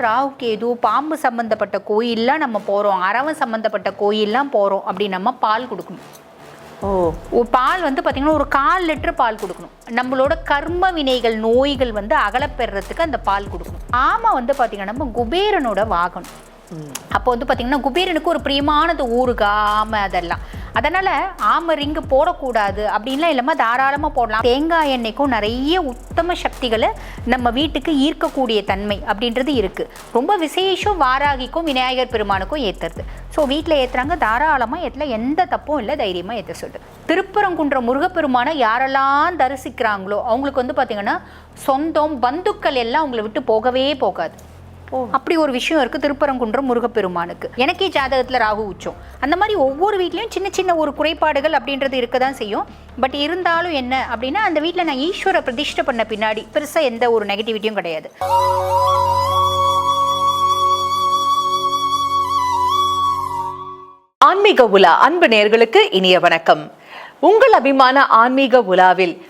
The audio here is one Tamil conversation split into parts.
ராகு கேது பாம்பு சம்மந்தப்பட்ட கோயில்லாம் நம்ம போகிறோம் அரவம் சம்மந்தப்பட்ட கோயில்லாம் போகிறோம் அப்படி நம்ம பால் கொடுக்கணும். ஓ. பால் வந்து பார்த்திங்கன்னா ஒரு கால் லிட்டர் பால் கொடுக்கணும். நம்மளோட கர்ம வினைகள் நோய்கள் வந்து அகலப்பெறதுக்கு அந்த பால் கொடுக்கணும். ஆமை வந்து பார்த்திங்கன்னா நம்ம குபேரனோட வாகனம். அப்போ வந்து பார்த்திங்கன்னா குபேரனுக்கு ஒரு பிரியமானது ஊறுகாய் ஆமை அதெல்லாம். அதனால் ஆமை ரிங்கு போடக்கூடாது அப்படின்லாம் இல்லாமல் தாராளமாக போடலாம். தேங்காய் எண்ணெய்க்கும் நிறைய உத்தம சக்திகளை நம்ம வீட்டுக்கு ஈர்க்கக்கூடிய தன்மை அப்படின்றது இருக்குது ரொம்ப விசேஷம் வாராகிக்கும் விநாயகர் பெருமானுக்கும் ஏற்றுறது ஸோ வீட்டில் ஏற்றுறாங்க தாராளமாக ஏற்றல எந்த தப்பும் இல்லை. தைரியமாக ஏற்ற சொல்லுது திருப்பரங்குன்ற முருகப்பெருமானை யாரெல்லாம் தரிசிக்கிறாங்களோ அவங்களுக்கு வந்து பார்த்திங்கன்னா சொந்தம் பந்துக்கள் எல்லாம் அவங்கள விட்டு போகவே போகாது. அப்படி ஒரு விஷயம் இருக்கு. திருப்பரங்குன்றம் முருகப்பெருமானுக்கு. எனக்கே ஜாதகத்துல ராகு உச்சம். அந்த மாதிரி ஒவ்வொரு வீட்லயும் சின்ன சின்ன ஒரு குறைபாடுகள் அப்படின்றது இருக்க தான் செய்யும். பட் இருந்தாலும் என்ன அப்படின்னா அந்த வீட்டில் நான் ஈஸ்வர பிரதிஷ்டை பண்ண பின்னாடி பெருசா எந்த ஒரு நெகட்டிவிட்டியும் கிடையாது. ஆன்மீக உலா அன்பு நேர்களுக்கு இனிய வணக்கம். உங்கள் அபிமான ஆன்மீக உலாவில்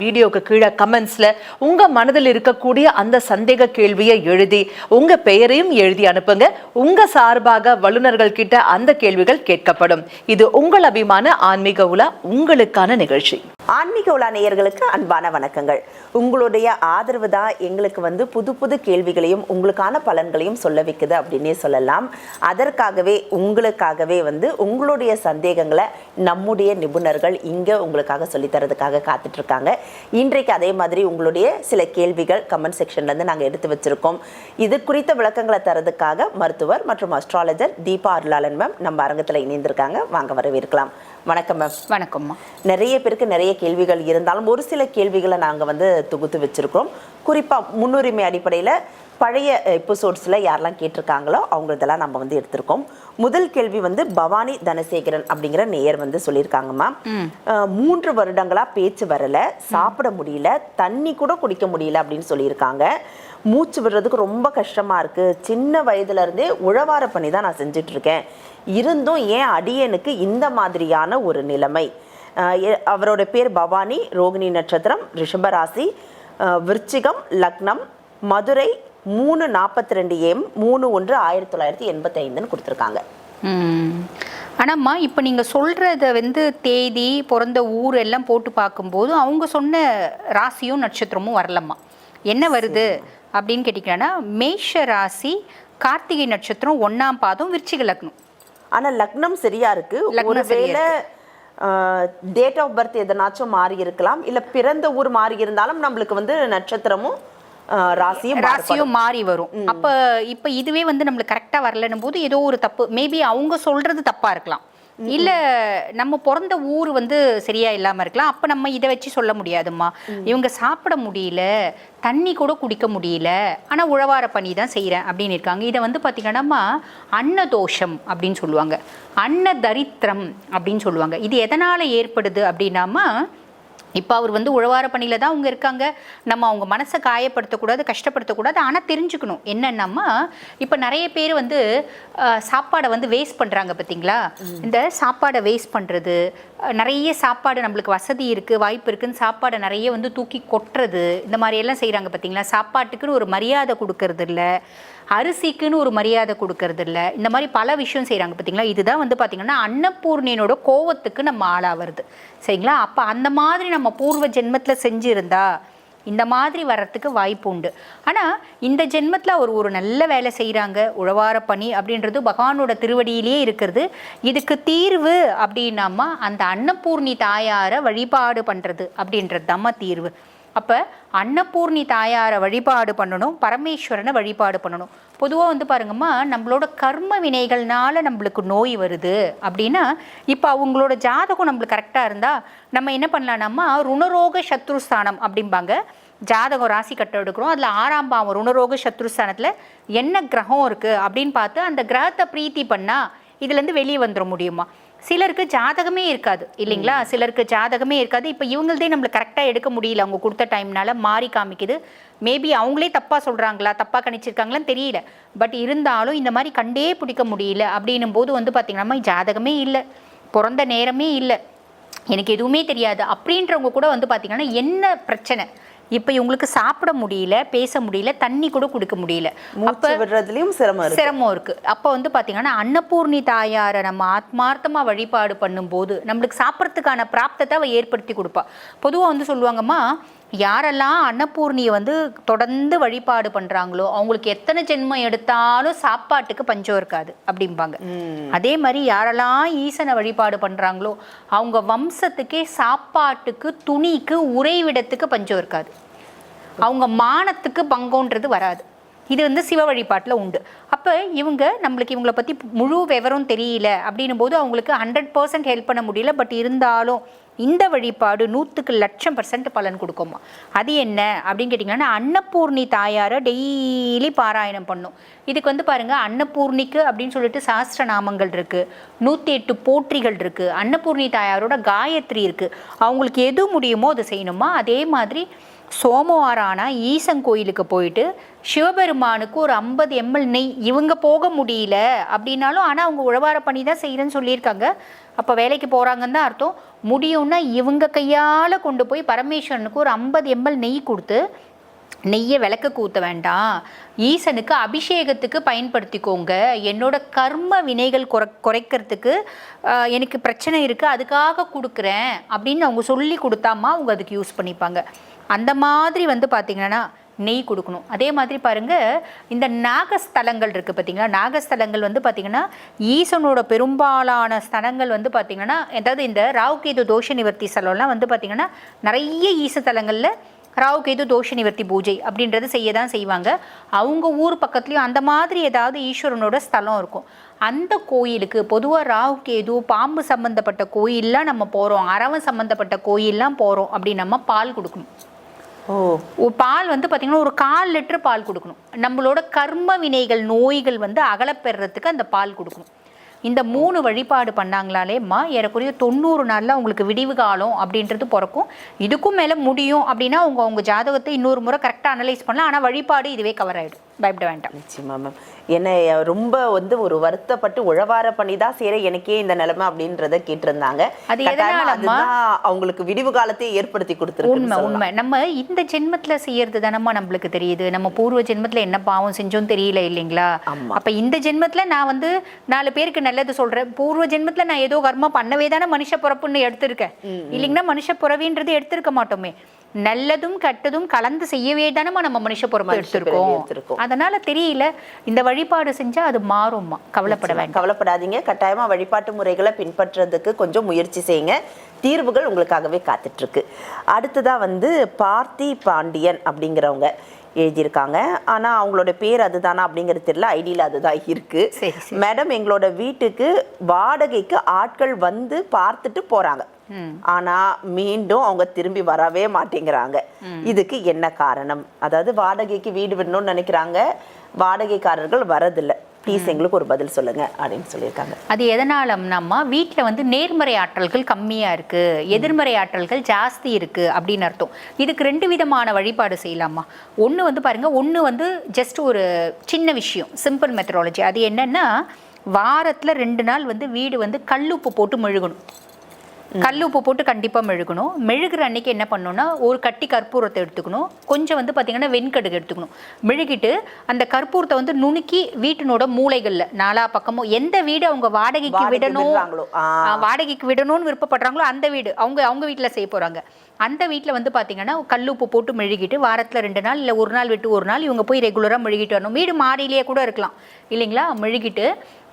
வீடியோக்கு கீழே கமெண்ட்ஸில் உங்கள் மனதில் இருக்கக்கூடிய அந்த சந்தேக கேள்வியை எழுதி உங்கள் பெயரையும் எழுதி அனுப்புங்க. உங்கள் சார்பாக வல்லுநர்கள் கிட்ட அந்த கேள்விகள் கேட்கப்படும். இது உங்கள் அபிமான ஆன்மீக உலா உங்களுக்கான நிகழ்ச்சி. ஆன்மீக உலா நேயர்களுக்கு அன்பான வணக்கங்கள். உங்களுடைய ஆதரவு தான் எங்களுக்கு வந்து புது புது கேள்விகளையும் உங்களுக்கான பலன்களையும் சொல்ல வைக்குது அப்படின்னே சொல்லலாம். அதற்காகவே உங்களுக்காகவே வந்து உங்களுடைய சந்தேகங்களை நம்முடைய நிபுணர்கள் இங்கே உங்களுக்காக சொல்லித் தரதுக்காக இருக்காங்க. இன்றைக்கு அதே மாதிரி உங்களுடைய சில கேள்விகள் கமெண்ட் செக்ஷன்லேருந்து நாங்கள் எடுத்து வச்சிருக்கோம். இது குறித்த விளக்கங்களை தரதுக்காக மருத்துவர் மற்றும் அஸ்ட்ராலஜர் தீபா அருளாளன் மேம் நம்ம அரங்கத்தில் இணைந்திருக்காங்க. வாங்க வரவேற்கலாம். வணக்கம் மேம் வணக்கம்மா நிறைய பேருக்கு நிறைய கேள்விகள் இருந்தாலும் ஒரு சில கேள்விகளை நாங்கள் வந்து தொகுத்து வச்சிருக்கிறோம். குறிப்பாக முன்னுரிமை அடிப்படையில் பழைய எபிசோட்ஸில் யாரெல்லாம் கேட்டிருக்காங்களோ அவங்க இதெல்லாம் நம்ம வந்து எடுத்திருக்கோம். முதல் கேள்வி வந்து பவானி தனசேகரன் அப்படிங்கிற நேயர் வந்து சொல்லியிருக்காங்கம்மா மூன்று வருடங்களா பேச்சு வரல சாப்பிட முடியல தண்ணி கூட குடிக்க முடியல அப்படின்னு சொல்லியிருக்காங்க. மூச்சு விடுறதுக்கு ரொம்ப கஷ்டமா இருக்கு. சின்ன வயதுல இருந்தே உழவார பணி தான் நான் செஞ்சுட்டு இருக்கேன். இருந்தும் ஏன் அடியனுக்கு இந்த மாதிரியான ஒரு நிலைமை? அவரோட பேர் பவானி ரோகிணி நட்சத்திரம் ரிஷபராசி விருச்சிகம் லக்னம் மதுரை மூணு நாற்பத்தி ரெண்டு எம் மூணு ஒன்று ஆயிரத்தி தொள்ளாயிரத்தி எண்பத்தி ஐந்துன்னு கொடுத்துருக்காங்க ஆனாம்மா இப்போ நீங்கள் சொல்கிறத வந்து தேதி பிறந்த ஊர் எல்லாம் போட்டு பார்க்கும்போது அவங்க சொன்ன ராசியும் நட்சத்திரமும் வரலம்மா. என்ன வருது? அப்படின்னு கேட்டிங்கன்னா மேஷ ராசி கார்த்திகை நட்சத்திரம் ஒன்றாம் பாதம் விருச்சிக லக்னம். ஆனா லக்னம் சரியா இருக்கு. ஒருவேளை டேட் ஆஃப் பர்த் எதனாச்சும் மாறி இருக்கலாம். இல்ல பிறந்த ஊர் மாறி இருந்தாலும் நம்மளுக்கு வந்து நட்சத்திரமும் ராசியும். ராசியும் மாறி வரும். அப்ப இப்ப இதுவே வந்து நம்மளுக்கு கரெக்டா வரலன்னும் போது ஏதோ ஒரு தப்பு. மேபி அவங்க சொல்றது தப்பா இருக்கலாம். இல்ல நம்ம பிறந்த ஊர் வந்து சரியா இல்லாம இருக்கலாம். அப்ப நம்ம இதை வச்சு சொல்ல முடியாதும்மா. இவங்க சாப்பிட முடியல தண்ணி கூட குடிக்க முடியல ஆனா உழவார பணி தான் செய்றேன் அப்படின்னு இருக்காங்க. இதை வந்து பாத்தீங்கன்னா அன்னதோஷம் அப்படின்னு சொல்லுவாங்க. அன்ன தரித்திரம் அப்படின்னு சொல்லுவாங்க. இது எதனால ஏற்படுது அப்படின்னாமா இப்போ அவர் வந்து உழவார பணியில் தான் அவங்க இருக்காங்க. நம்ம அவங்க மனசை காயப்படுத்தக்கூடாது கஷ்டப்படுத்தக்கூடாது. ஆனால் தெரிஞ்சுக்கணும். என்னன்னாமா இப்போ நிறைய பேர் வந்து சாப்பாடை வந்து வேஸ்ட் பண்ணுறாங்க பார்த்தீங்களா இந்த சாப்பாடை வேஸ்ட் பண்ணுறது நிறைய சாப்பாடு நம்மளுக்கு வசதி இருக்குது வாய்ப்பு இருக்குன்னு சாப்பாடை நிறைய வந்து தூக்கி கொட்டுறது இந்த மாதிரி எல்லாம் செய்கிறாங்க பார்த்தீங்களா சாப்பாட்டுக்குன்னு ஒரு மரியாதை கொடுக்கறது இல்லை அரிசிக்குன்னு ஒரு மரியாதை கொடுக்கறது இல்லை இந்த மாதிரி பல விஷயம் செய்கிறாங்க பார்த்தீங்களா இதுதான் வந்து பார்த்திங்கன்னா அன்னபூர்ணியனோட கோவத்துக்கு நம்ம ஆளாகிறது சரிங்களா? அப்போ அந்த மாதிரி நம்ம பூர்வ ஜென்மத்தில் செஞ்சுருந்தா இந்த மாதிரி வர்றதுக்கு வாய்ப்பு உண்டு. ஆனால் இந்த ஜென்மத்தில் அவர் ஒரு நல்ல வேலை செய்கிறாங்க உழவார பணி அப்படின்றது பகவானோட திருவடியிலேயே இருக்கிறது. இதுக்கு தீர்வு அப்படின்னாமா அந்த அன்னபூர்ணி தாயாரை வழிபாடு பண்ணுறது அப்படின்றது தம்ம தீர்வு. அப்போ அன்னபூர்ணி தாயாரை வழிபாடு பண்ணணும் பரமேஸ்வரனை வழிபாடு பண்ணணும். பொதுவாக வந்து பாருங்கம்மா நம்மளோட கர்ம வினைகள்னால நம்மளுக்கு நோய் வருது அப்படின்னா இப்போ அவங்களோட ஜாதகம் நம்மளுக்கு கரெக்டாக இருந்தால் நம்ம என்ன பண்ணலாம்னா ருணரோக சத்ருஸ்தானம் அப்படிம்பாங்க. ஜாதகம் ராசி கட்டம் எடுக்கிறோம். அதில் ஆறாம் பாவம் ருணரோக சத்ருஸ்தானத்தில் என்ன கிரகம் இருக்குது அப்படின்னு பார்த்து அந்த கிரகத்தை பிரீத்தி பண்ணால் இதுலேருந்து வெளியே வந்துட முடியுமா? சிலருக்கு ஜாதகமே இருக்காது இல்லைங்களா? சிலருக்கு ஜாதகமே இருக்காது. இப்போ இவங்களதே நம்மளுக்கு கரெக்டாக எடுக்க முடியல. அவங்க கொடுத்த டைம்னால மாறி காமிக்குது. மேபி அவங்களே தப்பாக சொல்கிறாங்களா தப்பாக கணிச்சிருக்காங்களான்னு தெரியல. பட் இருந்தாலும் இந்த மாதிரி கண்டே பிடிக்க முடியல அப்படின்னும் போது வந்து பார்த்திங்கன்னா ஜாதகமே இல்லை. பிறந்த நேரமே இல்லை. எனக்கு எதுவுமே தெரியாது. அப்படின்றவங்க கூட வந்து பார்த்திங்கன்னா என்ன பிரச்சனை? இப்போ இவங்களுக்கு சாப்பிட முடியல பேச முடியல தண்ணி கூட கொடுக்க முடியல. மூச்சு விடுறதுலயும் சிரமம் சிரமம் இருக்கு. அப்போ வந்து பாத்தீங்கன்னா அன்னபூர்ணி தாயாரை நம்ம ஆத்மார்த்தமா வழிபாடு பண்ணும்போது நம்மளுக்கு சாப்பிட்றதுக்கான பிராப்தத்தை அவ ஏற்படுத்தி கொடுப்பா. பொதுவா வந்து சொல்லுவாங்கம்மா யாரெல்லாம் அன்னபூர்ணியை வந்து தொடர்ந்து வழிபாடு பண்றாங்களோ அவங்களுக்கு எத்தனை ஜென்மம் எடுத்தாலும் சாப்பாட்டுக்கு பஞ்சம் இருக்காது அப்படிம்பாங்க. அதே மாதிரி யாரெல்லாம் ஈசனை வழிபாடு பண்றாங்களோ அவங்க வம்சத்துக்கே சாப்பாட்டுக்கு துணிக்கு உறைவிடத்துக்கு பஞ்சம் இருக்காது. அவங்க மானத்துக்கு பங்கோன்றது வராது. இது வந்து சிவ வழிபாட்டில் உண்டு. அப்போ இவங்க நம்மளுக்கு இவங்களை பற்றி முழு விவரம் தெரியல அப்படின்னும் போது அவங்களுக்கு ஹண்ட்ரட் பர்சன்ட் ஹெல்ப் பண்ண முடியல. பட் இருந்தாலும் இந்த வழிபாடு நூற்றுக்கு லட்சம் பர்சன்ட் பலன் கொடுக்குமா? அது என்ன? அப்படின்னு கேட்டிங்கன்னா அன்னபூர்ணி தாயாரை டெய்லி பாராயணம் பண்ணும். இதுக்கு வந்து பாருங்கள் அன்னபூர்ணிக்கு அப்படின்னு சொல்லிட்டு சாஸ்திர நாமங்கள் இருக்குது நூற்றி எட்டு போற்றிகள் இருக்குது அன்னபூர்ணி தாயாரோட காயத்ரி இருக்குது அவங்களுக்கு எது முடியுமோ அதை செய்யணுமா? அதே மாதிரி சோமவாரம் ஆனால் ஈசன் கோயிலுக்கு போயிட்டு சிவபெருமானுக்கு ஒரு ஐம்பது எம்எல் நெய் இவங்க போக முடியல அப்படின்னாலும் ஆனால் அவங்க உழவார பண்ணி தான் செய்கிறேன்னு சொல்லியிருக்காங்க. அப்போ வேலைக்கு போகிறாங்கன்னு தான் அர்த்தம். முடியும்னா இவங்க கையால் கொண்டு போய் பரமேஸ்வரனுக்கு ஒரு ஐம்பது எம்எல் நெய் கொடுத்து நெய்யை விளக்க கூத்த வேண்டாம். ஈசனுக்கு அபிஷேகத்துக்கு பயன்படுத்திக்கோங்க. என்னோட கர்ம வினைகள் குறை குறைக்கிறதுக்கு எனக்கு பிரச்சனை இருக்குது அதுக்காக கொடுக்குறேன் அப்படின்னு அவங்க சொல்லி கொடுத்தாமா அவங்க அதுக்கு யூஸ் பண்ணிப்பாங்க. அந்த மாதிரி வந்து பார்த்திங்கன்னா நெய் கொடுக்கணும். அதே மாதிரி பாருங்கள் இந்த நாகஸ்தலங்கள் இருக்குது பார்த்தீங்களா நாகஸ்தலங்கள் வந்து பார்த்திங்கன்னா ஈசனோட பெரும்பாலான ஸ்தலங்கள் வந்து பார்த்திங்கன்னா அதாவது இந்த ராவுகேது தோஷ நிவர்த்தி ஸ்தலம்லாம் வந்து பார்த்திங்கன்னா நிறைய ஈசத்தலங்களில் ராவுகேது தோஷ நிவர்த்தி பூஜை அப்படின்றது செய்ய தான் செய்வாங்க. அவங்க ஊர் பக்கத்துலேயும் அந்த மாதிரி ஏதாவது ஈஸ்வரனோட ஸ்தலம் இருக்கும். அந்த கோயிலுக்கு பொதுவாக ராவுகேது பாம்பு சம்மந்தப்பட்ட கோயிலெலாம் நம்ம போகிறோம் அரவன் சம்மந்தப்பட்ட கோயிலெலாம் போகிறோம் அப்படி நம்ம பால் கொடுக்கணும். பால் வந்து பார்த்திங்கன்னா ஒரு கால் லிட்டர் பால் கொடுக்கணும். நம்மளோட கர்ம வினைகள் நோய்கள் வந்து அகலப்பெறத்துக்கு அந்த பால் கொடுக்கணும். இந்த மூணு வழிபாடு பண்ணாங்களாலேம்மா ஏறக்குறைய தொண்ணூறு நாளில் உங்களுக்கு விடிவு காலம் அப்படின்றது பிறக்கும். இதுக்கும் மேலே முடியும் அப்படின்னா அவங்க அவங்க ஜாதகத்தை இன்னொரு முறை கரெக்டாக அனலைஸ் பண்ணலாம். ஆனால் வழிபாடு இதுவே கவர் ஆகிடும் பயப்பட வேண்டாம். நிச்சயமா மேம் என்னை ரொம்ப வந்து ஒரு வருத்தப்பட்டு உழவார பண்ணி தான் சேர எனக்கே இந்த நிலைமை அப்படின்றத கேட்டிருந்தாங்க. அது? அதுதான் அவங்களுக்கு விடிவு காலத்தை ஏற்படுத்தி கொடுத்துருக்கு உண்மை உண்மை. நம்ம இந்த ஜென்மத்துல செய்யறது தானம்மா நம்மளுக்கு தெரியுது. நம்ம பூர்வ ஜென்மத்துல என்ன பாவம் செஞ்சோம் தெரியல இல்லைங்களா. அப்ப இந்த ஜென்மத்துல நான் வந்து நாலு பேருக்கு நல்லது சொல்றேன். பூர்வ ஜென்மத்துல நான் ஏதோ கர்மா பண்ணவே தானே மனுஷ பிறப்புன்னு எடுத்திருக்கேன். இல்லைங்கன்னா மனுஷ பிறவின்றது எடுத்திருக்க மாட்டோமே. நல்லதும் கெட்டதும் கலந்து செய்யவே தானம்மா நம்ம மனுஷ பிறவி எடுத்திருக்கோம். அதனால தெரியல இந்த வழிபாடு செஞ்சா அது மாறும்மா. கவலைப்பட வேண்டாம். கவலைப்படாதீங்க. கட்டாயமா வழிபாட்டு முறைகளை பின்பற்றுறதுக்கு கொஞ்சம் முயற்சி செய்யுங்க. தீர்வுகள் உங்களுக்காகவே காத்துட்டு இருக்கு அடுத்ததா வந்து பார்த்தி பாண்டியன் அப்படிங்கிறவங்க எழுதியிருக்காங்க. ஆனா அவங்களோட பேர் அதுதானா அப்படிங்கிறது தெரியல. ஐடியில் அதுதான் இருக்கு. சரி, சரி. மேடம் எங்களோட வீட்டுக்கு வாடகைக்கு ஆட்கள் வந்து பார்த்துட்டு போறாங்க. ஆனா மீண்டும் அவங்க திரும்பி வரவே மாட்டேங்கிறாங்க. இதுக்கு என்ன காரணம்? அதாவது வாடகைக்கு வீடு விடணும்னு நினைக்கிறாங்க. வாடகைக்காரர்கள் வரதில்லை. ப்ளீஸ் எங்களுக்கு ஒரு பதில் சொல்லுங்க அப்படின்னு சொல்லியிருக்காங்க. அது எதனாலம்னாம்மா வீட்டில் வந்து நேர்மறை ஆற்றல்கள் கம்மியாக இருக்குது எதிர்மறை ஆற்றல்கள் ஜாஸ்தி இருக்குது அப்படின்னு அர்த்தம். இதுக்கு ரெண்டு விதமான வழிபாடு செய்யலாமா? ஒன்று வந்து பாருங்க ஒன்று வந்து ஜஸ்ட் ஒரு சின்ன விஷயம் சிம்பிள் மெத்தடாலஜி அது என்னன்னா வாரத்தில் ரெண்டு நாள் வந்து வீடு வந்து கல்லுப்பு போட்டு மெழுகணும். கல்லுப்பு போட்டு கண்டிப்பாக மெழுகணும். மெழுகுற அன்னைக்கு என்ன பண்ணணும்னா ஒரு கட்டி கற்பூரத்தை எடுத்துக்கணும். கொஞ்சம் வந்து பார்த்தீங்கன்னா வெண்கடுகு எடுத்துக்கணும். மெழுகிட்டு அந்த கற்பூரத்தை வந்து நுணுக்கி வீட்டினோட மூலைகளில் நாலா பக்கமும் எந்த வீடு அவங்க வாடகைக்கு விடணும்? வாடகைக்கு விடணும்னு விருப்பப்படுறாங்களோ அந்த வீடு. அவங்க அவங்க வீட்டில் செய்ய போகிறாங்க அந்த வீட்டில் வந்து பார்த்தீங்கன்னா கல்லுப்பு போட்டு மெழுகிட்டு வாரத்தில் ரெண்டு நாள் இல்லை ஒரு நாள் விட்டு ஒரு நாள் இவங்க போய் ரெகுலராக மெழுகிட்டு வரணும். வீடு மாடியிலேயே கூட இருக்கலாம். இல்லைங்களா? மெழுகிட்டு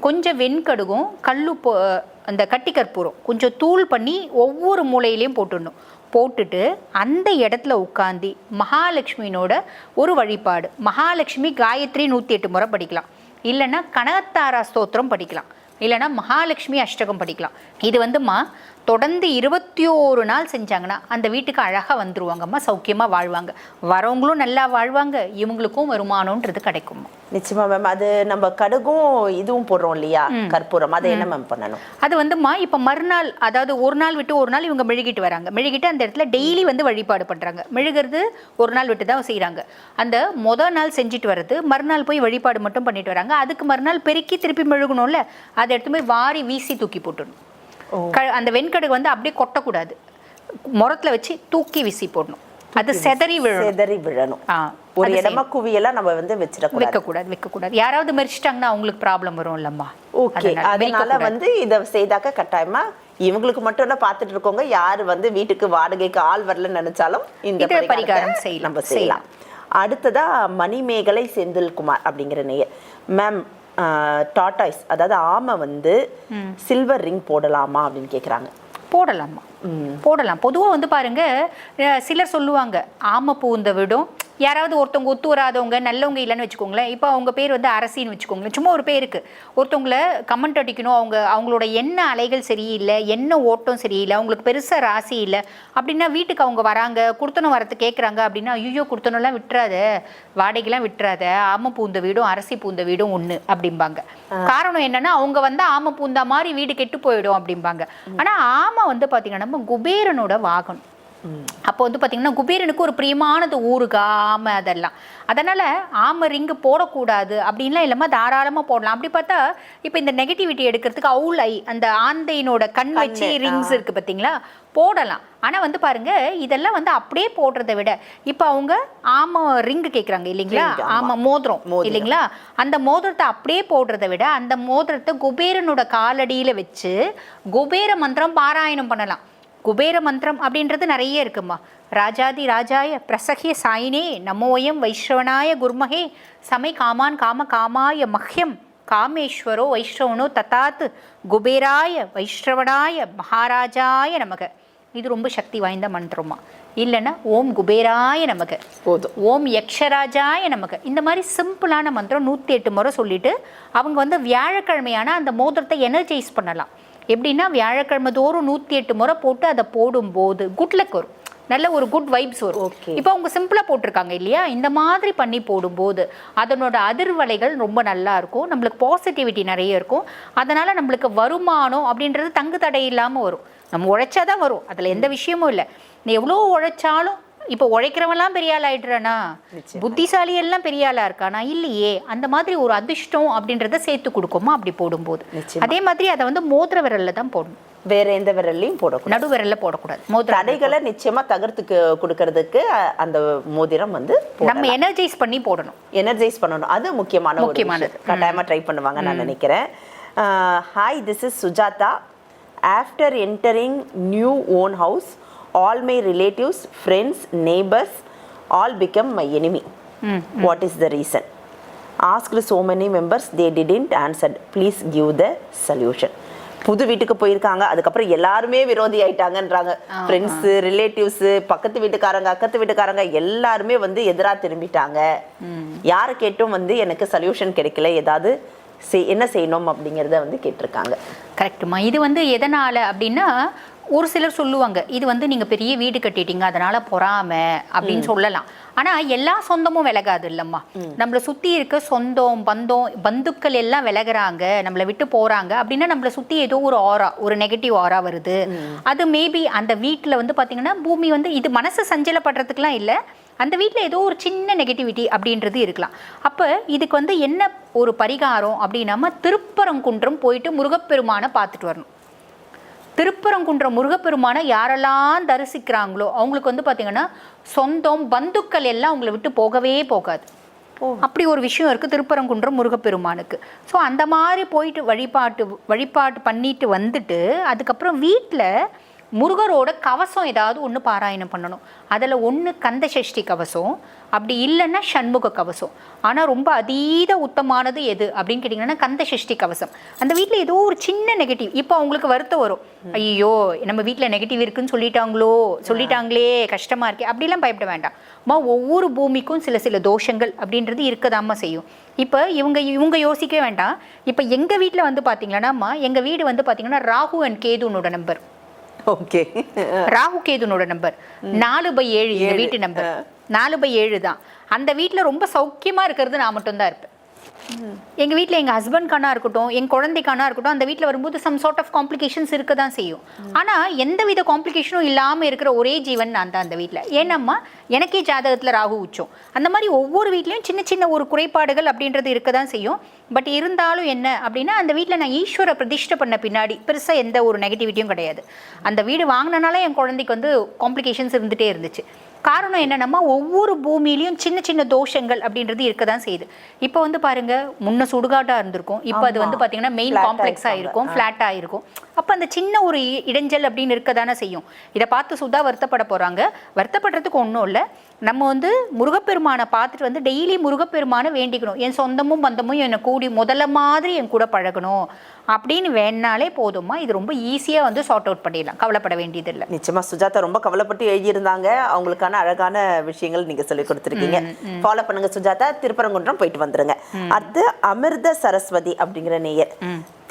கொஞ்சம் வெண்கடுகும் கல்லுப்பு அந்த கட்டி கற்பூரம் கொஞ்சம் தூள் பண்ணி ஒவ்வொரு மூலையிலையும் போட்டுடணும். போட்டுட்டு அந்த இடத்துல உட்காந்து மகாலட்சுமியினோட ஒரு வழிபாடு. மகாலட்சுமி காயத்ரி நூற்றி எட்டு முறை படிக்கலாம். இல்லைன்னா கனகத்தாரா ஸ்தோத்திரம் படிக்கலாம். இல்லைன்னா மகாலட்சுமி அஷ்டகம் படிக்கலாம். இது வந்துமா தொடர்ந்து இருபத்தி ஓரு நாள் செஞ்சாங்கன்னா அந்த வீட்டுக்கு அழகாக வந்துருவாங்கம்மா சௌக்கியமாக வாழ்வாங்க. வரவங்களும் நல்லா வாழ்வாங்க இவங்களுக்கும் வருமானம்ன்றது கிடைக்கும். நிச்சயமா மேம் அது நம்ம கடுகும் இதுவும் போடுறோம் இல்லையா? கற்பூரம். அதை என்ன மேம் பண்ணணும்? அது வந்துமா இப்போ மறுநாள் அதாவது ஒரு நாள் விட்டு ஒரு நாள் இவங்க மெழுகிட்டு வராங்க. மெழுகிட்டு அந்த இடத்துல டெய்லி வந்து வழிபாடு பண்ணுறாங்க மெழுகிறது ஒரு நாள் விட்டு தான் செய்கிறாங்க அந்த மொதல் நாள் செஞ்சுட்டு வர்றது மறுநாள் போய் வழிபாடு மட்டும் பண்ணிட்டு வராங்க. அதுக்கு மறுநாள் பெருக்கி திருப்பி மெழுகணும்ல அதை எடுத்து போய் வாரி வீசி தூக்கி போட்டுடணும். அந்த வெண்கடுகு வந்து அப்படியே கொட்டக்கூடாது. முறத்துல வச்சு தூக்கி வீசி போடணும். அது செதறி விழணும். செதறி விழணும். ஒரு இடமா குவியெல்லாம் நம்ம வந்து வச்சிடக்கூடாது. வைக்கக்கூடாது வைக்கக்கூடாது. யாராவது மெரிச்சிட்டாங்கன்னா அவங்களுக்கு ப்ராப்ளம் வரும் இல்லம்மா ஓகே அதனால. வந்து இத செய்தாக்க கட்டாயமா இவங்களுக்கு மட்டும் இல்ல பாத்துட்டு இருக்கவங்க யாரு வந்து வீட்டுக்கு வாடகைக்கு ஆள் வரலன்னு நினைச்சாலும் இந்த பரிகாரம் செய்யலாம். நம்ம செய்யலாம். அடுத்ததா மணிமேகலை செந்தில்குமார் அப்படிங்கிற நேயர். மேம் டாட்டாய்ஸ் அதாவது ஆமை வந்து சில்வர் ரிங் போடலாமா அப்படின்னு கேக்குறாங்க. போடலாமா? போடலாம். பொதுவாக வந்து பாருங்க சிலர் சொல்லுவாங்க ஆமை பூந்த விடும் யாராவது ஒருத்தவங்க ஒத்து வராதவங்க நல்லவங்க இல்லைன்னு வச்சுக்கோங்களேன். இப்போ அவங்க பேர் வந்து அரசின்னு வச்சுக்கோங்களேன். சும்மா ஒரு பேருக்கு ஒருத்தவங்கள கமெண்ட் அடிக்கணும். அவங்க அவங்களோட என்ன அலைகள் சரியில்லை என்ன ஓட்டம் சரியில்லை அவங்களுக்கு பெருசாக ராசி இல்லை. அப்படின்னா வீட்டுக்கு அவங்க வராங்க குடுத்தனம் வரத்து கேட்குறாங்க அப்படின்னா ஐயோ குடுத்தனம்லாம் விட்டுறாத. வாடகைலாம் விட்டுறாத. ஆமை பூந்த வீடும் அரசி பூந்த வீடும் ஒன்று அப்படிம்பாங்க. காரணம் என்னன்னா அவங்க வந்து ஆமை பூந்தா மாதிரி வீடு கெட்டு போயிடும் அப்படிம்பாங்க. ஆனா ஆமை வந்து பாத்தீங்கன்னா நம்ம குபேரனோட வாகனம். அப்போ வந்து பாத்தீங்கன்னா குபேரனுக்கு ஒரு பிரியமானது ஊருகா ஆமை அதெல்லாம். அதனால ஆமை ரிங்கு போடக்கூடாது அப்படின்லாம் இல்லாமல் தாராளமா போடலாம். அப்படி பார்த்தா இப்போ இந்த நெகட்டிவிட்டி எடுக்கிறதுக்கு அவுல் ஐ அந்த ஆந்தையினோட கண் வச்சு ரிங்ஸ் இருக்கு பார்த்தீங்களா போடலாம். ஆனா வந்து பாருங்க இதெல்லாம் வந்து அப்படியே போடுறதை விட இப்போ அவங்க ஆமை ரிங்கு கேட்குறாங்க இல்லைங்களா? ஆமா. மோதிரம். இல்லைங்களா? அந்த மோதிரத்தை அப்படியே போடுறதை விட அந்த மோதிரத்தை குபேரனோட காலடியில வச்சு குபேர மந்திரம் பாராயணம் பண்ணலாம். குபேர மந்திரம் அப்படின்றது நிறைய இருக்குமா? ராஜாதி ராஜாய பிரசகிய சாயினே நமோயம் வைஷ்ரவனாய குர்மகே சமை காமான் காம காமாய மஹ்யம் காமேஸ்வரோ வைஷ்ரவனோ தத்தாத் குபேராய வைஷ்ரவனாய மகாராஜாய நமக. இது ரொம்ப சக்தி வாய்ந்த மந்திரமா? இல்லைன்னா ஓம் குபேராய நமக. போதும். ஓம் யக்ஷராஜாய நமக்கு இந்த மாதிரி சிம்பிளான மந்திரம் நூற்றி எட்டு முறை சொல்லிட்டு அவங்க வந்து வியாழக்கிழமையான அந்த மோதிரத்தை எனர்ஜைஸ் பண்ணலாம். எப்படின்னா வியாழக்கிழமை தோறும் நூற்றி எட்டு முறை போட்டு அதை போடும்போது குட் லக் வரும். நல்ல ஒரு குட் வைப்ஸ் வரும். Okay. இப்போ அவங்க சிம்பிளாக போட்டிருக்காங்க இல்லையா? இந்த மாதிரி பண்ணி போடும்போது அதனோட அதிர்வலைகள் ரொம்ப நல்லா இருக்கும். நம்மளுக்கு பாசிட்டிவிட்டி நிறைய இருக்கும். அதனால நம்மளுக்கு வருமானம் அப்படின்றது தங்கு தடை இல்லாமல் வரும். நம்ம உழைச்சாதான் வரும். அதில் எந்த விஷயமும் இல்லை. நீ எவ்வளோ உழைச்சாலும் இப்போ உழைக்கிறவன்லாம் பெரிய ஆள் ஆயிடுறானா? புத்திசாலி எல்லாம் பெரிய ஆளா இருக்கானா? இல்லையே. அந்த மாதிரி ஒரு அதிர்ஷ்டம் அப்படின்றத சேர்த்து கொடுக்குமா? அப்படி போடும்போது. அதே மாதிரி அதை வந்து மோதிர விரல்ல தான் போடணும். வேற எந்த விரல்லையும் போடக்கூடாது. நடு விரல்ல போடக்கூடாது. மோதிர தடைகளை நிச்சயமா தகர்த்துக்கு கொடுக்கறதுக்கு அந்த மோதிரம் வந்து நம்ம எனர்ஜைஸ் பண்ணி போடணும். எனர்ஜைஸ் பண்ணணும். அது முக்கியமான முக்கியமானது. கட்டாயமா ட்ரை பண்ணுவாங்க நான் நினைக்கிறேன். Hi this is Sujatha. After entering new own house all my relatives friends neighbours all become my enemy. What is the reason asked so many members they didn't answered please give the solution. புது வீட்டுக்கு போயிருக்காங்க அதுக்கப்புறம் எல்லாருமே விரோதி ஆயிட்டாங்கன்றாங்க. ஃப்ரெண்ட்ஸ் ரிலேட்டிவ்ஸ் பக்கத்து வீட்டுக்காரங்க அக்கத்து வீட்டுக்காரங்க எல்லாருமே வந்து எதிரா திரும்பிட்டாங்க. யாரை கேட்டும் வந்து எனக்கு சொல்யூஷன் கிடைக்கல ஏதாவது செய்- என்ன செய்யணும் அப்படிங்கறத வந்து கேட்டிருக்காங்க. கரெக்டுமா இது வந்து எதனால அப்படின்னா ஒரு சிலர் சொல்லுவாங்க இது வந்து நீங்க பெரிய வீடு கட்டிட்டீங்க அதனால பொறாம அப்படின்னு சொல்லலாம். ஆனா எல்லா சொந்தமும் விலகாது இல்லம்மா. நம்மளை சுத்தி இருக்க சொந்தம் பந்தம் பந்துக்கள் எல்லாம் விலகுறாங்க நம்மளை விட்டு போறாங்க அப்படின்னா நம்மளை சுத்தி ஏதோ ஒரு ஆரா ஒரு நெகட்டிவ் ஆரா வருது. அது மேபி அந்த வீட்டுல வந்து பாத்தீங்கன்னா பூமி வந்து இது மனசு சஞ்சலப்படுறதுக்குலாம் இல்ல அந்த வீட்டில் ஏதோ ஒரு சின்ன நெகட்டிவிட்டி அப்படின்றது இருக்கலாம். அப்போ இதுக்கு வந்து என்ன ஒரு பரிகாரம் அப்படின்னாம திருப்பரங்குன்றம் போயிட்டு முருகப்பெருமானை பார்த்துட்டு வரணும். திருப்பரங்குன்றம் முருகப்பெருமானை யாரெல்லாம் தரிசிக்கிறாங்களோ அவங்களுக்கு வந்து பார்த்தீங்கன்னா சொந்தம் பந்துக்கள் எல்லாம் அவங்கள விட்டு போகவே போகாது. அப்படி ஒரு விஷயம் இருக்குது திருப்பரங்குன்றம் முருகப்பெருமானுக்கு. ஸோ அந்த மாதிரி போயிட்டு வழிபாட்டு வழிபாட்டு பண்ணிட்டு வந்துட்டு அதுக்கப்புறம் வீட்டில் முருகரோட கவசம் ஏதாவது ஒன்று பாராயணம் பண்ணணும். அதில் ஒன்று கந்த சஷ்டி கவசம் அப்படி இல்லைன்னா சண்முக கவசம். ஆனால் ரொம்ப அதீத உத்தமானது எது அப்படின்னு கேட்டிங்கன்னா கந்த சஷ்டி கவசம். அந்த வீட்டில் ஏதோ ஒரு சின்ன நெகட்டிவ் இப்போ அவங்களுக்கு வருத்தம் வரும். ஐயோ நம்ம வீட்டில் நெகட்டிவ் இருக்குன்னு சொல்லிட்டாங்களோ? சொல்லிட்டாங்களே கஷ்டமாக இருக்கே. அப்படிலாம் பயப்பட வேண்டாம். அம்மா ஒவ்வொரு பூமிக்கும் சில சில தோஷங்கள் அப்படின்றது இருக்கதாம்மா செய்யும். இப்போ இவங்க இவங்க யோசிக்க வேண்டாம். இப்போ எங்கள் வீட்டில் வந்து பார்த்தீங்கன்னாம்மா எங்கள் வீடு வந்து பார்த்தீங்கன்னா ராகு அண்ட் கேதுனோட நம்பர் ஓகே ராகு கேதுனோட நம்பர். நாலு பை ஏழு வீட்டு நம்பர். நாலு பை ஏழு தான். அந்த வீட்டில் ரொம்ப சௌக்கியமா இருக்கிறது நான் மட்டும்தான் இருப்பேன். எங்கள் வீட்டில் எங்கள் ஹஸ்பண்ட்கானா இருக்கட்டும் என் குழந்தைக்கானா இருக்கட்டும் அந்த வீட்டில் வரும்போது சம் சார்ட் ஆஃப் காம்ப்ளிகேஷன்ஸ் இருக்க தான் செய்யும். ஆனால் எந்த வித காம்ப்ளிகேஷனும் இல்லாமல் இருக்கிற ஒரே ஜீவன் நான் தான் அந்த வீட்டில் ஏன்னம்மா எனக்கே ஜாதகத்தில் ராகு உச்சம். அந்த மாதிரி ஒவ்வொரு வீட்லேயும் சின்ன சின்ன ஒரு குறைபாடுகள் அப்படின்றது இருக்க தான் செய்யும். பட் இருந்தாலும் என்ன அப்படின்னா அந்த வீட்டில் நான் ஈஸ்வர பிரதிஷ்டை பண்ண பின்னாடி பெருசாக எந்த ஒரு நெகட்டிவிட்டியும் கிடையாது. அந்த வீடு வாங்கினனால என் குழந்தைக்கு வந்து காம்ப்ளிகேஷன்ஸ் இருந்துகிட்டே இருந்துச்சு. காரணம் என்னன்னா ஒவ்வொரு பூமியிலையும் சின்ன சின்ன தோஷங்கள் அப்படின்றது இருக்க தான் செய்யுது. இப்போ வந்து பாருங்க முன்ன சுடுகாட்டா இருந்திருக்கும். இப்போ அது வந்து பாத்தீங்கன்னா மெயின் Flat ஆ காம்ப்ளெக்ஸா இருப்பாங்க. இருக்கும் ஃப்ளாட்டா இருக்கும் அப்போ அந்த சின்ன ஒரு இடைஞ்சல் அப்படின்னு இருக்க தானே செய்யும். இதை பார்த்து சுதா வருத்தப்பட போறாங்க. வருத்தப்படுறதுக்கு ஒன்றும் இல்லை. நம்ம வந்து முருகப்பெருமானை பார்த்துட்டு வந்து டெய்லி முருகப்பெருமானை வேண்டிக்கணும். என் சொந்தமும் பந்தமும் என்னை கூடி முதல்ல மாதிரி என் கூட பழகணும். அப்படின்னு வேணாலே போதுமா இது ரொம்ப ஈஸியாக வந்து சார்ட் அவுட் பண்ணிடலாம். கவலைப்பட வேண்டியதில்லை. நிச்சயமா சுஜாதா ரொம்ப கவலைப்பட்டு எழுதியிருந்தாங்க. அவங்களுக்கான அழகான விஷயங்கள் நீங்க சொல்லி கொடுத்துருக்கீங்க. ஃபாலோ பண்ணுங்க சுஜாதா. திருப்பரங்குன்றம் போயிட்டு வந்துருங்க. அடுத்து அமிர்த சரஸ்வதி அப்படிங்கிற நேயர்.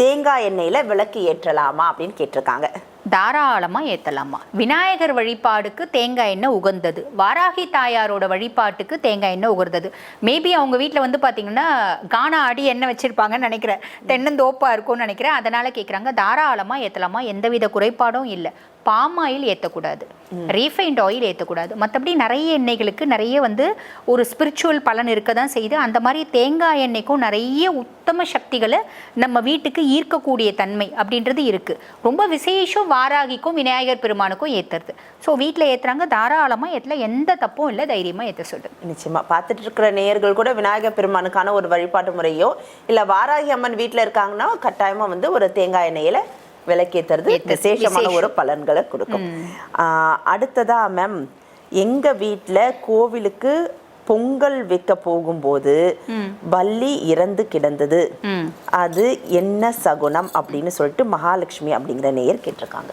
தேங்காய் எண்ணெயில விளக்கு ஏற்றலாமா அப்படின்னு கேட்டிருக்காங்க. தாராளமாக ஏற்றலாமா விநாயகர் வழிபாடுக்கு தேங்காய் எண்ணெய் உகந்தது. வாராகி தாயாரோட வழிபாட்டுக்கு தேங்காய் எண்ணெய் உகந்தது. மேபி அவங்க வீட்டில் வந்து பார்த்தீங்கன்னா கானா அடி எண்ணெய் வச்சுருப்பாங்கன்னு நினைக்கிறேன். தென்னந்தோப்பாக இருக்கும்னு நினைக்கிறேன். அதனால் கேட்குறாங்க தாராளமாக ஏற்றலாமா எந்தவித குறைபாடும் இல்லை. பாம் ஆயில் ஏற்றக்கூடாது ரீஃபைண்ட் ஆயில் ஏற்றக்கூடாது மற்றபடி நிறைய எண்ணெய்களுக்கு நிறைய வந்து ஒரு ஸ்பிரிச்சுவல் பலன் இருக்க தான் செய்யுது அந்த மாதிரி தேங்காய் எண்ணெய்க்கும் நிறைய உத்தம சக்திகளை நம்ம வீட்டுக்கு ஈர்க்கக்கூடிய தன்மை அப்படின்றது இருக்கு. ரொம்ப விசேஷம் வாராகிக்கும் விநாயகர் பெருமானுக்கும் ஏற்றுறது ஸோ வீட்டில் ஏற்றுறாங்க தாராளமாக ஏற்றல எந்த தப்பும் இல்லை தைரியமாக ஏற்ற சொல்லு நிச்சயமா. பார்த்துட்டு இருக்கிற நேயர்கள் கூட விநாயகர் பெருமானுக்கான ஒரு வழிபாட்டு முறையோ இல்ல வாராகி அம்மன் வீட்ல இருக்காங்கன்னா கட்டாயமா வந்து ஒரு தேங்காய் எண்ணெயில விளக்கேத்துறது ஏத்துறது, விசேஷமான விசேஷம். ஒரு பலன்களை கொடுக்கும். அடுத்ததா மேம் எங்க வீட்ல கோவிலுக்கு பொங்கல் வைக்க போகும்போது பல்லி இறந்து கிடந்தது. அது என்ன சகுனம் அப்படின்னு சொல்லிட்டு மகாலட்சுமி அப்படிங்கிற நேயர் கேட்டிருக்காங்க.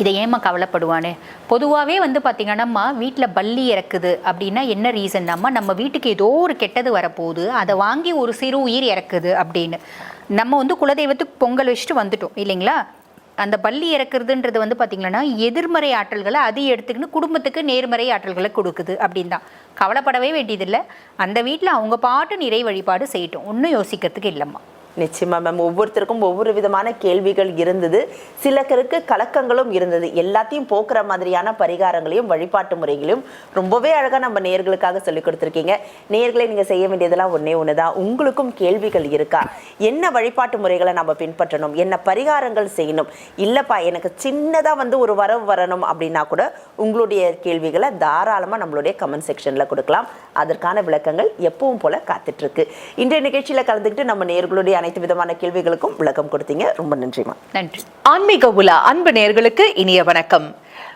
இதை ஏமா கவலைப்படுவானே? பொதுவாகவே வந்து பார்த்தீங்கன்னாம்மா வீட்டில் பல்லி இறக்குது அப்படின்னா என்ன ரீசன்னாம்மா நம்ம வீட்டுக்கு ஏதோ ஒரு கெட்டது வரப்போகுது அதை வாங்கி ஒரு சிறு உயிர் இறக்குது அப்படின்னு. நம்ம வந்து குலதெய்வத்துக்கு பொங்கல் வச்சுட்டு வந்துட்டோம் இல்லைங்களா? அந்த பள்ளி இறக்குறதுன்றது வந்து பார்த்திங்கன்னா எதிர்மறை ஆற்றல்களை அது எடுத்துக்கின்னு குடும்பத்துக்கு நேர்மறை ஆற்றல்களை கொடுக்குது அப்படின்னு தான் கவலைப்படவே வேண்டியதில்லை. அந்த வீட்டில் அவங்க பாட்டு நிறை வழிபாடு செய்யட்டும். ஒன்றும் யோசிக்கிறதுக்கு இல்லைம்மா. நிச்சயமா மேம் ஒவ்வொருத்தருக்கும் ஒவ்வொரு விதமான கேள்விகள் இருந்தது. சிலருக்கு கலக்கங்களும் இருந்தது. எல்லாத்தையும் போக்குற மாதிரியான பரிகாரங்களையும் வழிபாட்டு முறைகளையும் ரொம்பவே அழகா நம்ம நேர்களுக்காக சொல்லி கொடுத்துருக்கீங்க. நேர்களை நீங்க செய்ய வேண்டியதெல்லாம் ஒண்ணே ஒண்ணுதான். உங்களுக்கும் கேள்விகள் இருக்கா? என்ன வழிபாட்டு முறைகளை நம்ம பின்பற்றணும்? என்ன பரிகாரங்கள் செய்யணும்? இல்லப்பா எனக்கு சின்னதா வந்து ஒரு வரவு வரணும் அப்படின்னா கூட உங்களுடைய கேள்விகளை தாராளமா நம்மளுடைய கமெண்ட் செக்ஷன்ல கொடுக்கலாம். அதற்கான விளக்கங்கள் எப்பவும் போல காத்துட்டு இருக்கு. இன்றைய நிகழ்ச்சியில கலந்துக்கிட்டு நம்ம நேர்களுடைய அனைத்து விதமான கேள்விகளுக்கும் விளக்கம் கொடுத்தீங்க. ரொம்ப நன்றிமா நன்றி. ஆன்மீக உலா அன்பு நேர்களுக்கு இனிய வணக்கம்.